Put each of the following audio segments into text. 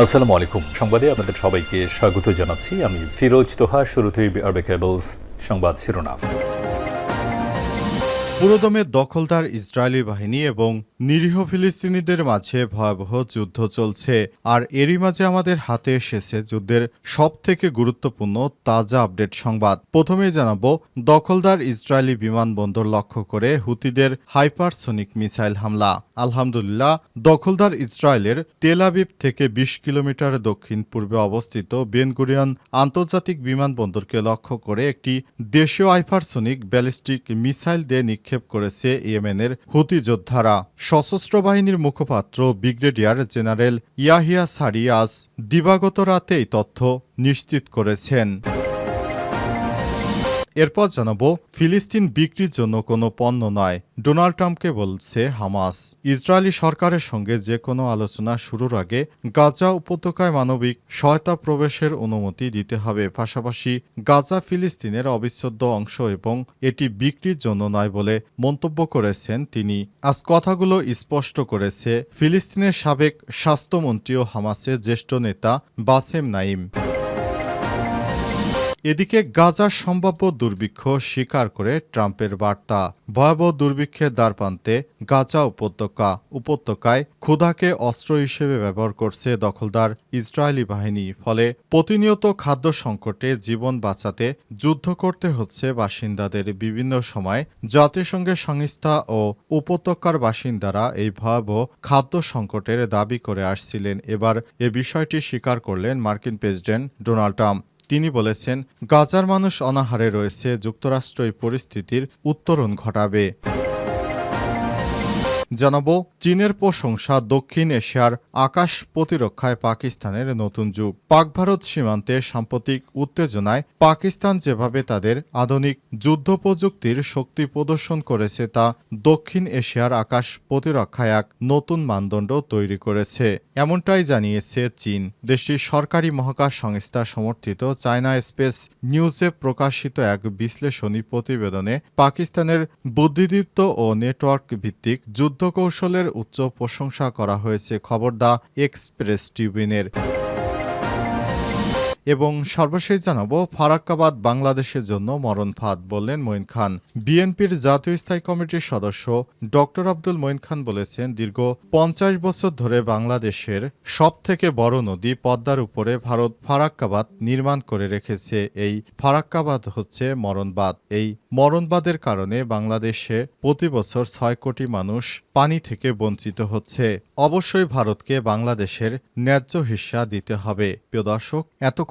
আসসালামু আলাইকুম। সংবাদে আপনাদের সবাইকে স্বাগত জানাচ্ছি। আমি ফিরোজ তোহা, শুরুতেই আরবে কেবলস সংবাদ শিরোনাম। পুরোদমে দখলদার ইসরায়েলি বাহিনী এবং নিরীহ ফিলিস্তিনিদের মাঝে ভয়াবহ যুদ্ধ চলছে, আর এরই মাঝে আমাদের হাতে এসেছে যুদ্ধের সব থেকে গুরুত্বপূর্ণ তাজা আপডেট সংবাদ। প্রথমেই জানাব, দখলদার ইসরায়েলি বিমানবন্দর লক্ষ্য করে হুতিদের হাইপারসোনিক মিসাইল হামলা। আলহামদুলিল্লাহ, দখলদার ইসরায়েলের তেল আবিব থেকে ২০ কিলোমিটার দক্ষিণ পূর্বে অবস্থিত বেনগুরিয়ান আন্তর্জাতিক বিমানবন্দরকে লক্ষ্য করে একটি দেশীয় হাইপারসোনিক ব্যালিস্টিক মিসাইল দিয়ে নিক্ষেপ করেছে ইয়েমেনের হুতি যোদ্ধারা। সশস্ত্র বাহিনীর মুখপাত্র ব্রিগেডিয়ার জেনারেল ইয়াহিয়া সারি আজ দিবাগত রাতে এই তথ্য নিশ্চিত করেছেন। এরপর জানাব, ফিলিস্তিন বিক্রির জন্য কোনো পণ্য নয়। ডোনাল্ড ট্রাম্পকে বলছে হামাস। ইসরায়েলি সরকারের সঙ্গে যে কোনো আলোচনা শুরুর আগে গাজা উপত্যকায় মানবিক সহায়তা প্রবেশের অনুমতি দিতে হবে। পাশাপাশি গাজা ফিলিস্তিনের অবিচ্ছেদ্য অংশ এবং এটি বিক্রির জন্য নয় বলে মন্তব্য করেছেন তিনি। আজ কথাগুলো স্পষ্ট করেছে ফিলিস্তিনের সাবেক স্বাস্থ্যমন্ত্রী ও হামাসের জ্যেষ্ঠ নেতা বাসেম নাইম। এদিকে গাজার সম্ভাব্য দুর্ভিক্ষ স্বীকার করে ট্রাম্পের বার্তা। ভয়াবহ দুর্ভিক্ষের দ্বারপ্রান্তে গাজা উপত্যকা, উপত্যকায় ক্ষুধাকে অস্ত্র হিসেবে ব্যবহার করছে দখলদার ইসরায়েলি বাহিনী। ফলে প্রতিনিয়ত খাদ্য সংকটে জীবন বাঁচাতে যুদ্ধ করতে হচ্ছে বাসিন্দাদের। বিভিন্ন সময় জাতিসংঘের সংস্থা ও উপত্যকার বাসিন্দারা এই ভয়াবহ খাদ্য সংকটের দাবি করে আসছিলেন। এবার এ বিষয়টি স্বীকার করলেন মার্কিন প্রেসিডেন্ট ডোনাল্ড ট্রাম্প। তিনি বলেছেন গাজার মানুষ অনাহারে রয়েছে যুক্তরাষ্ট্র এই পরিস্থিতির উত্তরণ ঘটাবে। জানাব চীনের প্রশংসা দক্ষিণ এশিয়ার আকাশ প্রতিরক্ষায় পাকিস্তানের নতুন যুগ। পাক ভারত সীমান্তে সাম্প্রতিক উত্তেজনায় পাকিস্তান যেভাবে তাদের আধুনিক যুদ্ধ প্রযুক্তির শক্তি প্রদর্শন করেছে, তা দক্ষিণ এশিয়ার আকাশ প্রতিরক্ষায় এক নতুন মানদণ্ড তৈরি করেছে। এমনটাই জানিয়েছে চীন। দেশটির সরকারি মহাকাশ সংস্থা সমর্থিত চায়না স্পেস নিউজে প্রকাশিত এক বিশ্লেষণী প্রতিবেদনে পাকিস্তানের বুদ্ধিদীপ্ত ও নেটওয়ার্ক ভিত্তিক যুদ্ধ কৌশলের উচ্চ প্রশংসা করা হয়েছে খবর দা এক্সপ্রেস ট্রিবিউনের এবং সর্বশেষ জানাব, ফারাক্কাবাদ বাংলাদেশের জন্য মরণ ফাঁদ বললেন মঈন খান। বিএনপির জাতীয় স্থায়ী কমিটির সদস্য ডক্টর আব্দুল মঈন খান বলেছেন, দীর্ঘ পঞ্চাশ বছর ধরে বাংলাদেশের সব থেকে বড় নদী পদ্মার উপরে ভারত ফারাক্কাবাদ নির্মাণ করে রেখেছে। এই ফারাক্কাবাদ হচ্ছে মরণবাদ। এই মরণবাদের কারণে বাংলাদেশে প্রতি বছর ছয় কোটি মানুষ পানি থেকে বঞ্চিত হচ্ছে। অবশ্যই ভারতকে বাংলাদেশের ন্যায্য হিস্সা দিতে হবে। প্রিয় দর্শক, এতক্ষণ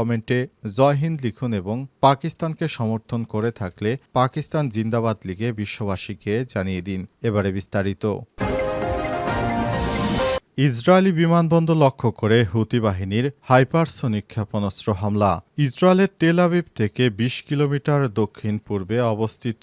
কমেন্টে জয় হিন্দ লিখুন এবং পাকিস্তানকে সমর্থন করে থাকলে পাকিস্তান জিন্দাবাদ লিগে বিশ্ববাসীকে জানিয়ে দিন। এবারে বিস্তারিত। ইসরায়েলি বিমানবন্দর লক্ষ্য করে হুতি বাহিনীর হাইপারসোনিক ক্ষেপণাস্ত্র হামলা। ইসরায়েলের তেল আবিব থেকে ২০ কিলোমিটার দক্ষিণ পূর্বে অবস্থিত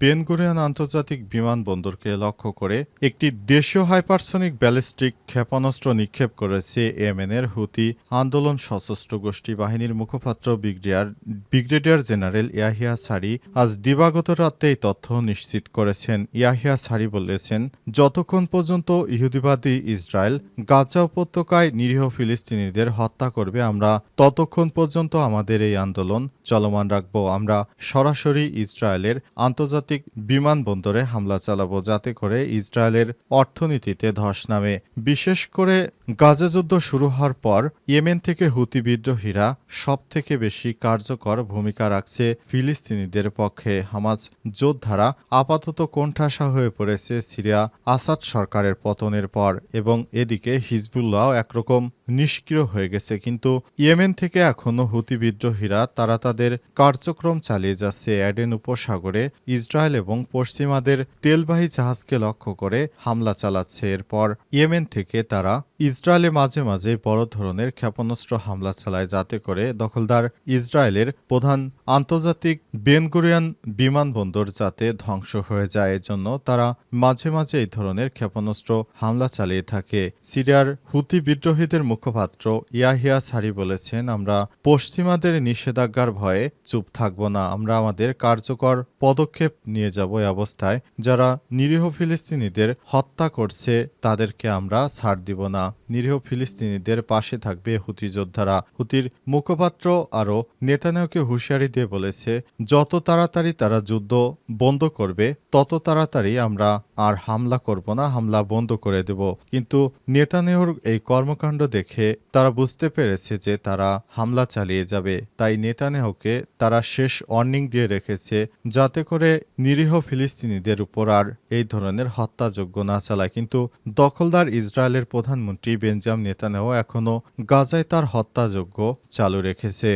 বেনগুরিয়ান আন্তর্জাতিক বিমানবন্দরকে লক্ষ্য করে একটি দেশীয় হাইপারসোনিক ব্যালিস্টিক ক্ষেপণাস্ত্র নিক্ষেপ করেছে ইয়েমেনের হুতি আন্দোলন সশস্ত্র গোষ্ঠী বাহিনীর মুখপাত্র ব্রিগেডিয়ার ব্রিগেডিয়ার জেনারেল ইয়াহিয়া সারি আজ দিবাগত রাতে এই তথ্য নিশ্চিত করেছেন। ইয়াহিয়া সারি বলেছেন, যতক্ষণ পর্যন্ত ইহুদিবাদী ইসরায়েল গাজা উপত্যকায় নিরীহ ফিলিস্তিনিদের হত্যা করবে আমরা ততক্ষণ পর্যন্ত আমাদের এই আন্দোলন চলমান রাখব। আমরা সরাসরি ইসরায়েলের আন্তর্জাতিক বিমানবন্দরে হামলা চালাবো, যাতে করে ইসরায়েলের অর্থনীতিতে ধস নামে। বিশেষ করে গাজা যুদ্ধ শুরু হওয়ার পর ইয়েমেন থেকে হুতি বিদ্রোহীরা সব থেকে বেশি কার্যকর ভূমিকা রাখছে ফিলিস্তিনিদের পক্ষে। হামাজ যোদ্ধারা আপাতত কোণঠাসা হয়ে পড়েছে সিরিয়া আসাদ সরকারের পতনের পর এবং এদিকে হিজবুল্লাহ একরকম নিষ্ক্রিয় হয়ে গেছে, কিন্তু ইয়েমেন থেকে এখনও হুতি বিদ্রোহীরা, তারা তাদের কার্যক্রম চালিয়ে যাচ্ছে অ্যাডেন উপসাগরে, ইসরায়েল এবং পশ্চিমাদের তেলবাহী জাহাজকে লক্ষ্য করে হামলা চালাচ্ছে। এরপর ইয়েমেন থেকে তারা ইসরায়েলে মাঝে মাঝে বড় ধরনের ক্ষেপণাস্ত্র হামলা চালায়, যাতে করে দখলদার ইসরায়েলের প্রধান আন্তর্জাতিক বেনগুরিয়ান বিমানবন্দর যাতে ধ্বংস হয়ে যায়। এজন্য তারা মাঝে মাঝে এই ধরনের ক্ষেপণাস্ত্র হামলা চালিয়ে থাকে। সিরিয়ার হুতি বিদ্রোহীদের মুখপাত্র ইয়াহিয়া সারি বলেছেন, আমরা পশ্চিমাদের নিষেধাজ্ঞার ভয়ে চুপ থাকব না। আমরা আমাদের কার্যকর পদক্ষেপ নিয়ে যাব এই অবস্থায়। যারা নিরীহ ফিলিস্তিনিদের হত্যা করছে, তাদেরকে আমরা ছাড় দিব না। নিরীহ ফিলিস্তিনিদের পাশে থাকবে হুতি যোদ্ধারা। হুতির মুখপাত্র আরও নেতানিয়াহুকে হুঁশিয়ারি দিয়ে বলেছে, যত তাড়াতাড়ি তারা যুদ্ধ বন্ধ করবে, তত তাড়াতাড়ি আমরা আর হামলা করব না, হামলা বন্ধ করে দেব। কিন্তু নেতানিয়াহুর এই কর্মকাণ্ড দেখে তারা বুঝতে পেরেছে যে তারা হামলা চালিয়ে যাবে। তাই নেতানেহকে তারা শেষ ওয়ার্নিং দিয়ে রেখেছে, যাতে করে নিরীহ ফিলিস্তিনিদের উপর আর এই ধরনের হত্যাযোগ্য না চালায়। কিন্তু দখলদার ইসরায়েলের প্রধানমন্ত্রী বেঞ্জাম নেতানাও এখনও গাজায় তার হত্যাযোগ্য চালু রেখেছে।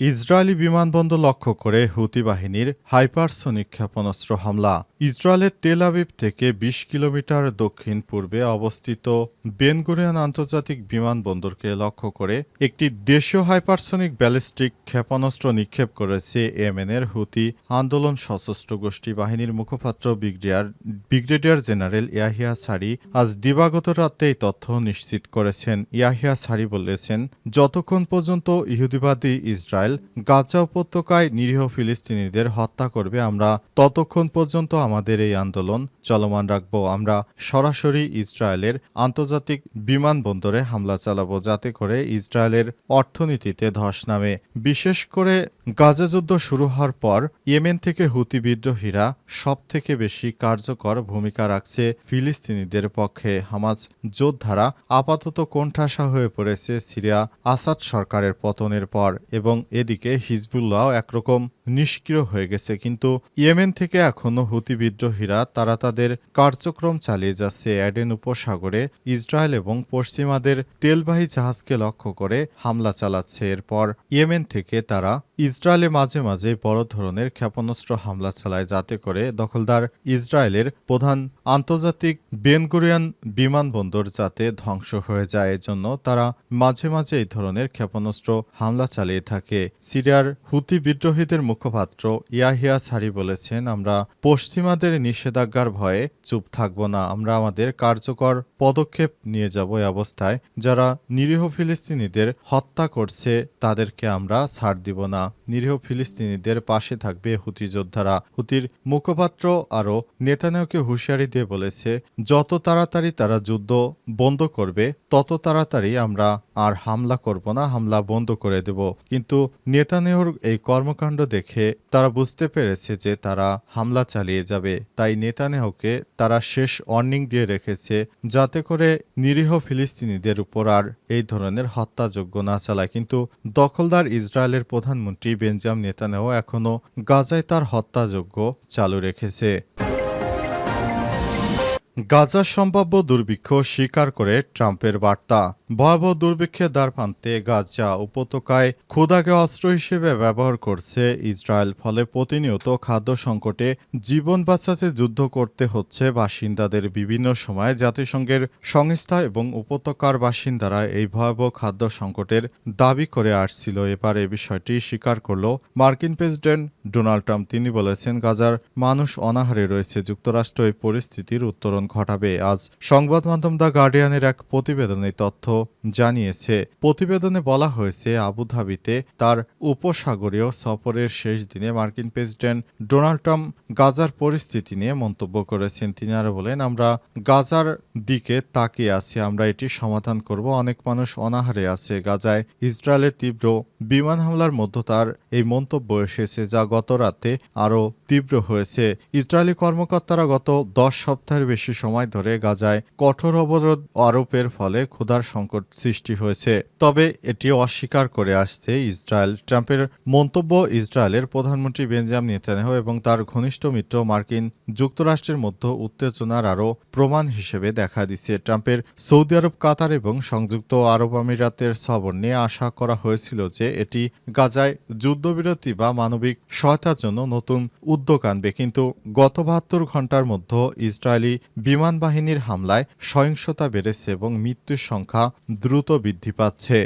ইসরায়েলি বিমানবন্দর লক্ষ্য করে হুতি বাহিনীর হাইপারসোনিক ক্ষেপণাস্ত্র হামলা। ইসরায়েলের তেল আবিব থেকে ২০ কিলোমিটার দক্ষিণ পূর্বে অবস্থিত বেনগুরিয়ান আন্তর্জাতিক বিমানবন্দরকে লক্ষ্য করে একটি দেশীয় হাইপারসোনিক ব্যালিস্টিক ক্ষেপণাস্ত্র নিক্ষেপ করেছে ইয়েমেনের হুতি আন্দোলন সশস্ত্র গোষ্ঠী বাহিনীর মুখপাত্র ব্রিগেডিয়ার ব্রিগেডিয়ার জেনারেল ইয়াহিয়া সারি আজ দিবাগত রাতে এই তথ্য নিশ্চিত করেছেন। ইয়াহিয়া সারি বলেছেন, যতক্ষণ পর্যন্ত ইহুদিবাদী ইসরায়েল গাজা উপত্যকায় নিরীহ ফিলিস্তিনিদের হত্যা করবে। আমরা ততক্ষণ পর্যন্ত আমাদের এই আন্দোলন চলমান রাখব। আমরা সরাসরি ইসরায়েলের আন্তর্জাতিক বিমানবন্দরে হামলা চালাবো, যাতে করে ইসরায়েলের অর্থনীতিতে ধস নামে। বিশেষ করে গাজা যুদ্ধ শুরু হওয়ার পর ইয়েমেন থেকে হুতি বিদ্রোহীরা সব থেকে বেশি কার্যকর ভূমিকা রাখছে ফিলিস্তিনিদের পক্ষে। হামাজ যোদ্ধারা আপাতত কোণঠাসা হয়ে পড়েছে সিরিয়া আসাদ সরকারের পতনের পর এবং এদিকে হিজবুল্লাহ একরকম নিষ্ক্রিয় হয়ে গেছে, কিন্তু ইয়েমেন থেকে এখনও হুতি বিদ্রোহীরা তারা তাদের কার্যক্রম চালিয়ে যাচ্ছে। অ্যাডেন উপসাগরে ইসরায়েল এবং পশ্চিমাদের তেলবাহী জাহাজকে লক্ষ্য করে হামলা চালাচ্ছে। এরপর ইয়েমেন থেকে তারা ইসরায়েলে মাঝে মাঝে বড় ধরনের ক্ষেপণাস্ত্র হামলা চালায়, যাতে করে দখলদার ইসরায়েলের প্রধান আন্তর্জাতিক বেনগুরিয়ান বিমানবন্দর যাতে ধ্বংস হয়ে যায়। এজন্য তারা মাঝে মাঝে এই ধরনের ক্ষেপণাস্ত্র হামলা চালিয়ে থাকে। সিরিয়ার হুতি বিদ্রোহীদের মুখপাত্র ইয়াহিয়া সারি বলেছেন, আমরা পশ্চিমাদের নিষেধাজ্ঞার ভয়ে চুপ থাকব না। আমরা আমাদের কার্যকর পদক্ষেপ নিয়ে যাব এই অবস্থায়। যারা নিরীহ ফিলিস্তিনিদের হত্যা করছে, তাদেরকে আমরা ছাড় দিব না। নিরীহ ফিলিস্তিনিদের পাশে থাকবে হুতি যোদ্ধারা। হুতির মুখপাত্র আরও নেতানিয়াহুকে হুঁশিয়ারি দিয়ে বলেছে, যত তাড়াতাড়ি তারা যুদ্ধ বন্ধ করবে, তত তাড়াতাড়ি আমরা আর হামলা করব না। হামলা বন্ধ করে দেব। কিন্তু নেতানিয়াহুর এই কর্মকাণ্ড দেখে তারা বুঝতে পেরেছে যে তারা হামলা চালিয়ে যাবে। তাই নেতানিয়াহুকে তারা শেষ ওয়ার্নিং দিয়ে রেখেছে যাতে করে নিরীহ ফিলিস্তিনিদের উপর আর এই ধরনের হত্যাযোগ্য না চালায়। কিন্তু দখলদার ইসরায়েলের প্রধানমন্ত্রী বেঞ্জাম নেতানিয়াহু এখনও গাজায় তার হত্যাযোগ্য চালু রেখেছে। গাজার সম্ভাব্য দুর্ভিক্ষ স্বীকার করে ট্রাম্পের বার্তা। ভয়াবহ দুর্ভিক্ষের দ্বার প্রান্তে গাজা উপত্যকায় ক্ষুদাকে অস্ত্র হিসেবে ব্যবহার করছে ইসরায়েল, ফলে প্রতিনিয়ত খাদ্য সংকটে জীবন বাঁচাতে যুদ্ধ করতে হচ্ছে বাসিন্দাদের। বিভিন্ন সময় জাতিসংঘের সংস্থা এবং উপত্যকার বাসিন্দারা এই ভয়াবহ খাদ্য সংকটের দাবি করে আসছিল। এবার এ বিষয়টি স্বীকার করল মার্কিন প্রেসিডেন্ট ডোনাল্ড ট্রাম্প। তিনি বলেছেন, গাজার মানুষ অনাহারে রয়েছে। যুক্তরাষ্ট্র এই পরিস্থিতির উত্তরণ ঘটাবে। আজ সংবাদ মাধ্যম দ্য গার্ডিয়ানের এক প্রতিবেদনে তথ্য জানিয়েছে, প্রতিবেদনে বলা হয়েছে, আবুধাবিতে তার উপসাগরীয় সফরের শেষ দিনে মার্কিন প্রেসিডেন্ট ডোনাল্ড ট্রাম্প গাজার পরিস্থিতি নিয়ে মন্তব্য করেছেন। তিনি আরও বলেন, আমরা গাজার দিকে তাকিয়ে আছি, আমরা এটি সমাধান করব। অনেক মানুষ অনাহারে আছে। গাজায় ইসরায়েলের তীব্র বিমান হামলার মধ্য তার এই মন্তব্য এসেছে, যা গত রাতে আরও তীব্র হয়েছে। ইসরায়েলি কর্মকর্তারা গত দশ সপ্তাহের বেশি সময় ধরে গাজায় কঠোর অবরোধ আরোপের ফলে ক্ষুধার সংকট সৃষ্টি হয়েছে। তবে এটি অস্বীকার করে আসছে ইসরায়েল। ট্রাম্পের মন্তব্য, ইসরায়েলের প্রধানমন্ত্রী বেঞ্জাম নেতানিয়াহু এবং তার ঘনিষ্ঠ মিত্র মার্কিন যুক্তরাষ্ট্রের মধ্যে উত্তেজনার আরও প্রমাণ হিসেবে দেখা দিচ্ছে। ট্রাম্পের সৌদি আরব, কাতার এবং সংযুক্ত আরব আমিরাতের সবর নিয়ে আশা করা হয়েছিল যে এটি গাজায় যুদ্ধবিরতি বা মানবিক সহায়তার জন্য নতুন উদ্যোগ আনবে। কিন্তু গত বাহাত্তর ঘণ্টার মধ্যে ইসরায়েলি বিমান বাহিনীর হামলায় সহিংসতা বেড়েছে এবং মৃত্যুর সংখ্যা দ্রুত বৃদ্ধি পাচ্ছে।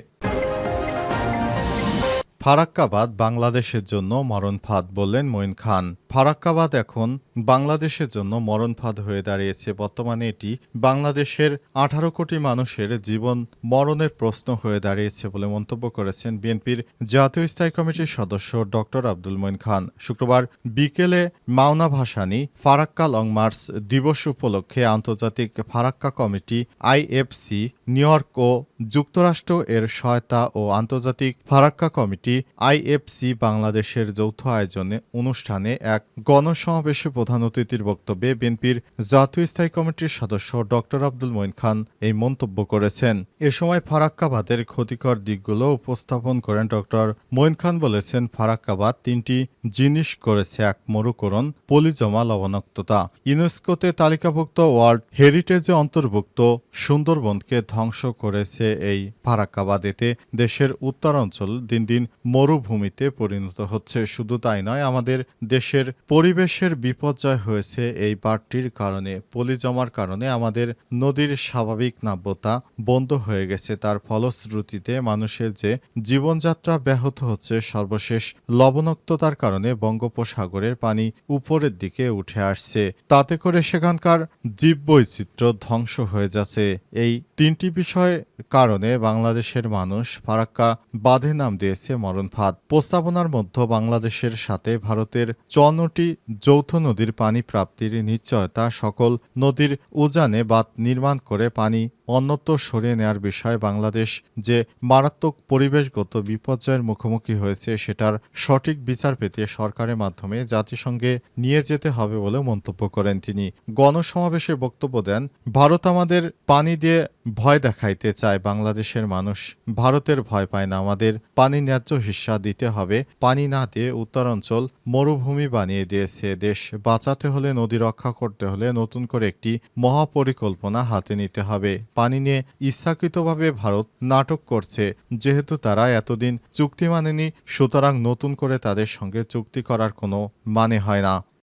ফারাক্কাবাদ বাংলাদেশের জন্য মরণফাঁদ বললেন মঈন খান। ফারাক্কাবাদ এখন বাংলাদেশের জন্য মরণফাঁদ হয়ে দাঁড়িয়েছে। বর্তমানে এটি বাংলাদেশের আঠারো কোটি মানুষের জীবন মরণের প্রশ্ন হয়ে দাঁড়িয়েছে বলে মন্তব্য করেছেন বিএনপির জাতীয় স্থায়ী কমিটির সদস্য ডক্টর আব্দুল মঈন খান। শুক্রবার বিকেলে মাওনা ভাসানী ফারাক্কা লং মার্চ দিবস উপলক্ষে আন্তর্জাতিক Farakka committee IFC, New York ও যুক্তরাষ্ট্র এর সহায়তা ও আন্তর্জাতিক ফারাক্কা কমিটি আইএফসি বাংলাদেশের যৌথ আয়োজনে অনুষ্ঠানে এক গণসমাবেশে প্রধান অতিথির বক্তব্যে বিএনপির জাতীয় স্থায়ী কমিটির সদস্য ডক্টর আব্দুল মঈন খান এই মন্তব্য করেছেন। এ সময় ফারাক্কাবাদের ক্ষতিকর দিকগুলো উপস্থাপন করেন ডক্টর মঈন খান বলেছেন, ফারাক্কাবাদ তিনটি জিনিস করেছে, এক মরুকরণ, পলিজমা লবণাক্ততা। ইউনেস্কোতে তালিকাভুক্ত ওয়ার্ল্ড হেরিটেজে অন্তর্ভুক্ত সুন্দরবনকে ধ্বংস করেছে এই ফারাক্কাবাদ। এতে দেশের উত্তরাঞ্চল দিন দিন মরুভূমিতে পরিণত হচ্ছে। শুধু তাই নয়, আমাদের দেশের পরিবেশের বিপর্যয় হয়েছে এই বাড়তির কারণে। পলি জমার কারণে আমাদের নদীর স্বাভাবিক নাব্যতা বন্ধ হয়ে গেছে। তার ফলশ্রুতিতে মানুষের যে জীবনযাত্রা ব্যাহত হচ্ছে, সর্বশেষ লবণাক্ততার কারণে বঙ্গোপসাগরের পানি উপরের দিকে উঠে আসছে। তাতে করে সেখানকার জীববৈচিত্র্য ধ্বংস হয়ে যাচ্ছে। এই তিনটি বিষয় কারণে বাংলাদেশের মানুষ ফারাক্কা বাঁধে নাম দিয়েছে মরণফাঁদ প্রস্তাবনার মধ্যে বাংলাদেশের সাথে ভারতের চুয়ান্নটি যৌথ নদীর পানি প্রাপ্তির নিশ্চয়তা সকল নদীর উজানে বাঁধ নির্মাণ করে পানি অন্যত্র সরিয়ে নেওয়ার বিষয়ে বাংলাদেশ যে মারাত্মক পরিবেশগত বিপর্যয়ের মুখোমুখি হয়েছে সেটার সঠিক বিচার পেতে সরকারের মাধ্যমে জাতিসংঘে নিয়ে যেতে হবে বলে মন্তব্য করেন তিনি। গণসমাবেশে বক্তব্য দেন, ভারত আমাদের পানি দিয়ে ভয় দেখাইতে চায় বাংলাদেশের মানুষ। ভারতের ভয় পায় না, আমাদের পানি ন্যায্য হিস্সা দিতে হবে। পানি না দিয়ে উত্তরাঞ্চল মরুভূমি বানিয়ে দিয়েছে দেশ। বাঁচাতে হলে নদী রক্ষা করতে হলে নতুন করে একটি মহাপরিকল্পনা হাতে নিতে হবে। পানি নিয়ে ইচ্ছাকৃতভাবে ভারত নাটক করছে, যেহেতু তারা এতদিন চুক্তি মানেনি, সুতরাং নতুন করে তাদের সঙ্গে চুক্তি করার কোনো মানে হয় না।